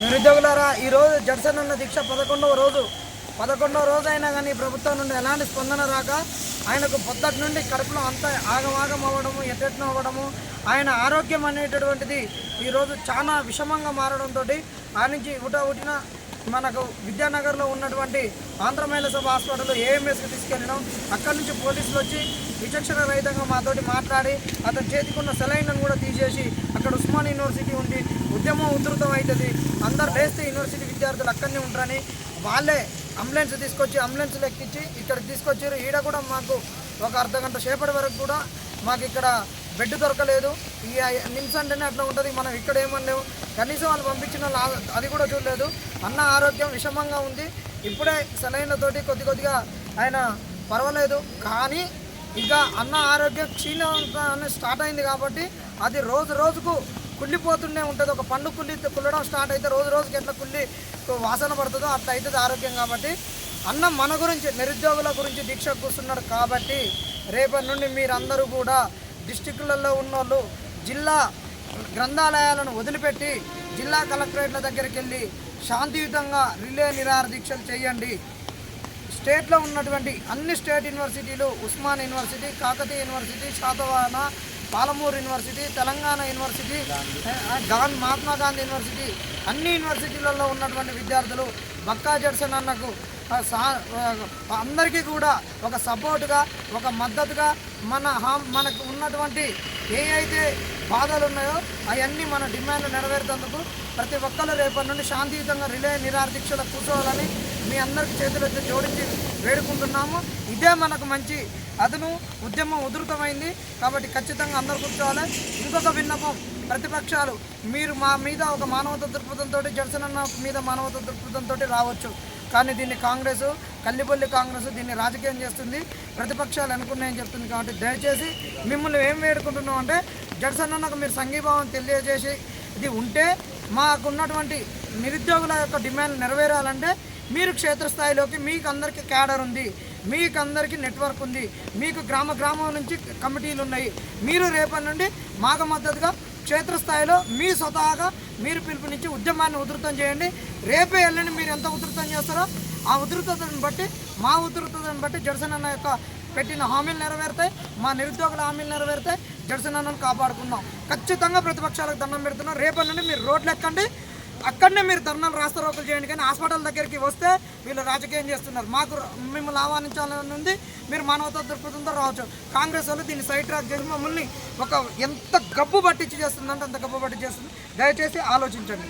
నిరుద్యోగులారా ఈరోజు జడ్సన్ అన్న దీక్ష పదకొండవ రోజు. పదకొండవ రోజు అయినా కానీ ప్రభుత్వం నుండి ఎలాంటి స్పందన రాక ఆయనకు పొద్దటి నుండి కడుపులో అంత ఆగమాగం అవ్వడము ఎట్టెట్ను అవ్వడము ఆయన ఆరోగ్యం అనేటటువంటిది ఈరోజు చాలా విషమంగా మారడంతో ఆ నుంచి ఉట ఉటిన మనకు విద్యానగర్లో ఉన్నటువంటి ఆంధ్ర మహిళా సభ హాస్పిటల్ ఏఎంఎస్కి తీసుకెళ్ళినాం అక్కడి నుంచి పోలీసులు వచ్చి విచక్షణ రహితంగా మాతోటి మాట్లాడి అతని చేతికున్న సెలైన్లను కూడా తీసేసి అక్కడ ఉస్మాన్ యూనివర్సిటీ ఉంది ఉద్యమం ఉధృతం అవుతుంది అందరు లేస్తే యూనివర్సిటీ విద్యార్థులు అక్కడనే ఉంటారని వాళ్ళే అంబులెన్స్ తీసుకొచ్చి అంబులెన్స్ లెక్కించి ఇక్కడికి తీసుకొచ్చారు. ఈడ కూడా మాకు ఒక అర్ధ గంట సేపటి వరకు కూడా మాకు ఇక్కడ బెడ్ దొరకలేదు. ఈ నిమిషం అంటేనే అట్లా ఉంటుంది. మనం ఇక్కడ ఏమన్నాము కనీసం వాళ్ళు పంపించిన వాళ్ళు అది కూడా చూడలేదు. అన్న ఆరోగ్యం విషమంగా ఉంది. ఇప్పుడే సెలైన్లతోటి కొద్ది కొద్దిగా ఆయన పర్వాలేదు. కానీ ఇంకా అన్న ఆరోగ్యం క్షీణం స్టార్ట్ అయింది కాబట్టి అది రోజు రోజుకు కుళ్ళిపోతుండే ఉంటుంది. ఒక పండు కుళ్ళి కుళ్ళడం స్టార్ట్ అయితే రోజు రోజుకి ఎట్లా కుళ్ళి వాసన పడుతుందో అట్లా అవుతుంది ఆరోగ్యం కాబట్టి. అన్న మన గురించి నిరుద్యోగుల గురించి దీక్ష కూర్చున్నాడు కాబట్టి రేపటి నుండి మీరందరూ కూడా డిస్టిక్లలో ఉన్నోళ్ళు జిల్లా గ్రంథాలయాలను వదిలిపెట్టి జిల్లా కలెక్టరేట్ల దగ్గరికి వెళ్ళి శాంతియుతంగా రిలే నిరాహార దీక్షలు చేయండి. స్టేట్లో ఉన్నటువంటి అన్ని స్టేట్ యూనివర్సిటీలు Osman university Kakatiya university Satavahana Palamuru university Telangana university Gandhi Mahatma Gandhi university అన్ని యూనివర్సిటీలలో ఉన్నటువంటి విద్యార్థులు బక్కా జడ్సన్ అన్నకు అందరికీ కూడా ఒక సపోర్టుగా ఒక మద్దతుగా మన హామ్ మనకు ఉన్నటువంటి ఏ అయితే బాధలు ఉన్నాయో అవన్నీ మన డిమాండ్లు నెరవేర్చేందుకు ప్రతి ఒక్కరు రేపటి నుండి శాంతియుతంగా రిలే నిరాహార కూర్చోవాలని మీ అందరికి చేతులైతే జోడించి వేడుకుంటున్నాము. ఇదే మనకు మంచి అదను. ఉద్యమం ఉధృతమైంది. కాబట్టి ఖచ్చితంగా అందరు కూర్చోవాలి. ఇంకొక విన్నపం ప్రతిపక్షాలు మీరు మా మీద ఒక మానవత దృక్పథంతో జనసేన మీద మానవత దృక్పథంతో రావచ్చు. కానీ దీన్ని కాంగ్రెస్ కల్లిపల్లి కాంగ్రెస్ దీన్ని రాజకీయం చేస్తుంది. ప్రతిపక్షాలు అనుకున్నాయని చెప్తుంది కాబట్టి దయచేసి మిమ్మల్ని ఏం వేడుకుంటున్నాం అంటే జనసేనకు మీరు సంఘీభావం తెలియజేసి ఇది ఉంటే మాకున్నటువంటి నిరుద్యోగుల యొక్క డిమాండ్ నెరవేరాలంటే మీరు క్షేత్రస్థాయిలోకి మీకు అందరికీ క్యాడర్ ఉంది మీకు అందరికీ నెట్వర్క్ ఉంది మీకు గ్రామ గ్రామం నుంచి కమిటీలు ఉన్నాయి. మీరు రేపటి నుండి మాకు మద్దతుగా క్షేత్రస్థాయిలో మీ స్వతహాగా మీరు పిలుపునిచ్చి ఉద్యమాన్ని ఉధృతం చేయండి. రేపే వెళ్ళని మీరు ఎంత ఉధృతం చేస్తారో ఆ ఉధృతతను బట్టి మా ఉధృతతను బట్టి జడ్సన్ అన్న యొక్క పెట్టిన హామీలు నెరవేరుతాయి మా నిరుద్యోగుల హామీలు నెరవేరుతాయి. జడ్సన్ కాపాడుకుందాం. ఖచ్చితంగా ప్రతిపక్షాలకు దండం పెడుతున్నాం. రేపటి నుండి మీరు రోడ్లు ఎక్కండి. అక్కడనే మీరు ధర్నాలు రాస్తారోకలు చేయండి. కానీ హాస్పిటల్ దగ్గరికి వస్తే వీళ్ళు రాజకీయం చేస్తున్నారు. మాకు మిమ్మల్ని ఆహ్వానించాలని ఉంది. మీరు మానవతా దృక్పథంతో రావచ్చు. కాంగ్రెస్ వాళ్ళు దీన్ని సైడ్ ట్రాక్ చేసి మమ్మల్ని ఒక ఎంత గబ్బు పట్టించి చేస్తుందంటే అంత గబ్బు పట్టించి చేస్తుంది. దయచేసి ఆలోచించండి.